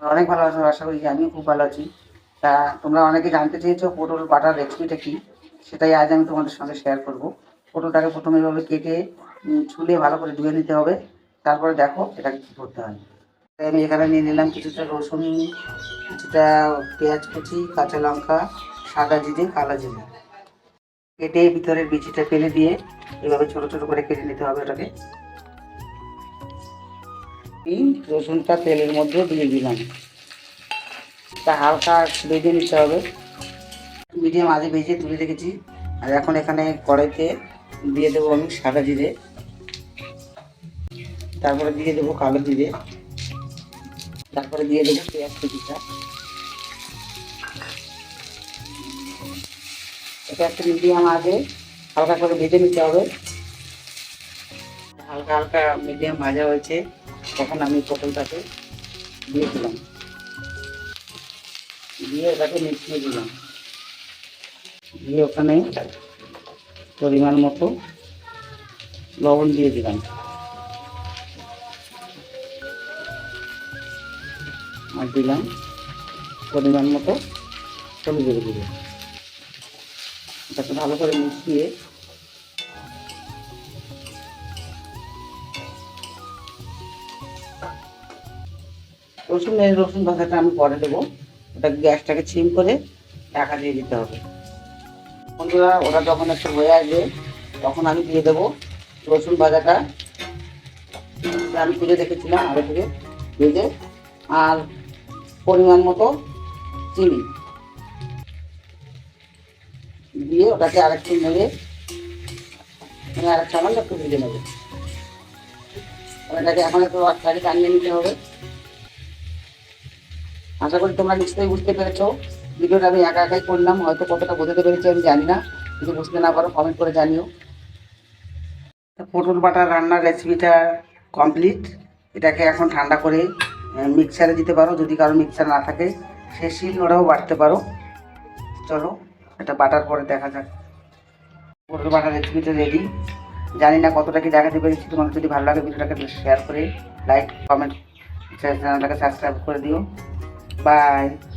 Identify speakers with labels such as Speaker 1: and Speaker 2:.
Speaker 1: তোমরা অনেক ভালো আছো, আশা করি আমিও খুব ভালো আছি। তা তোমরা অনেকে জানতে চেয়েছো পটল বাটার রেসিপিটা কি? সেটাই আজ আমি তোমাদের সঙ্গে শেয়ার করব। পটলটাকে প্রথমে এভাবে কেটে ছুলে ভালো করে ধুয়ে নিতে হবে। তারপরে দেখো এটাকে কী করতে হয়। তাই আমি এখানে নিয়ে নিলাম কিছুটা রসুন, কিছুটা পেঁয়াজ কুচি, কাঁচা লঙ্কা, সাদা জিরে, কালো জিরে। কেটে ভিতরের বিচিটা ফেলে দিয়ে এভাবে ছোট ছোট করে কেটে নিতে হবে ওটাকে। এই রসুনটা তেলের মধ্যে দিয়ে দিলাম। তা হালকা ভেজে নিতে হবে। মিডিয়াম আগে ভেজে তুলে রেখেছি। আর এখন এখানে কড়াইতে দিয়ে দেবো আমি সাদা জিরে। তারপরে দিয়ে দেবো কালো জিরে। তারপরে দিয়ে দেবো পেঁয়াজ কুচিটা। এটা একটা মিডিয়াম আগে হালকা করে ভেজে নিতে হবে। হালকা হালকা মিডিয়াম ভাজা হয়েছে। তখন আমি পটলটাকে দিয়ে দিলাম। দিয়ে ওটাকে মিশিয়ে দিলাম। দিয়ে ওখানে পরিমাণ মতো লবণ দিয়ে দিলাম। আর দিলাম পরিমাণ মতো হলুদের গুঁড়ো। এটাকে ভালো করে মিশিয়ে রসুন এই রসুন ভাজাটা আমি পরে দেবো। ওটা গ্যাসটাকে ছিম করে ঢাকা দিয়ে দিতে হবে। বন্ধুরা, ওটা যখন একটু হয়ে আসবে, তখন আমি দিয়ে দেবো রসুন ভাজাটা। আমি তুলে রেখেছিলাম আগে থেকে, ভেজে, আর পরিমাণ মতো চিনি। দিয়ে ওটাকে আরেকটু নেড়ে মানে আরেক সামান্য একটু ভেজে নেবে। ওটাকে এখন একটু রসটাকে টানিয়ে নিতে হবে। আশা করি তোমরা নিশ্চয়ই বুঝতে পেরেছ। ভিডিওটা আমি একা একাই করলাম, হয়তো কতটা বোঝাতে পেরেছি আমি জানি না। যদি বুঝতে না পারো কমেন্ট করে জানিও। পটল বাটার রান্নার রেসিপিটা কমপ্লিট এটাকে এখন ঠান্ডা করে মিক্সারে দিতে পারো, যদি কারও মিক্সার না থাকে। সে শিল ওরাও বাটতে পারো। চলো এটা বাটার পরে দেখা যাক। পটল বাটার রেসিপিটা রেডি জানি না কতটা কি দেখাতে পেরেছি তোমাকে যদি ভালো লাগে, ভিডিওটাকে শেয়ার করে লাইক কমেন্ট চ্যানেলটাকে সাবস্ক্রাইব করে দিও। Bye.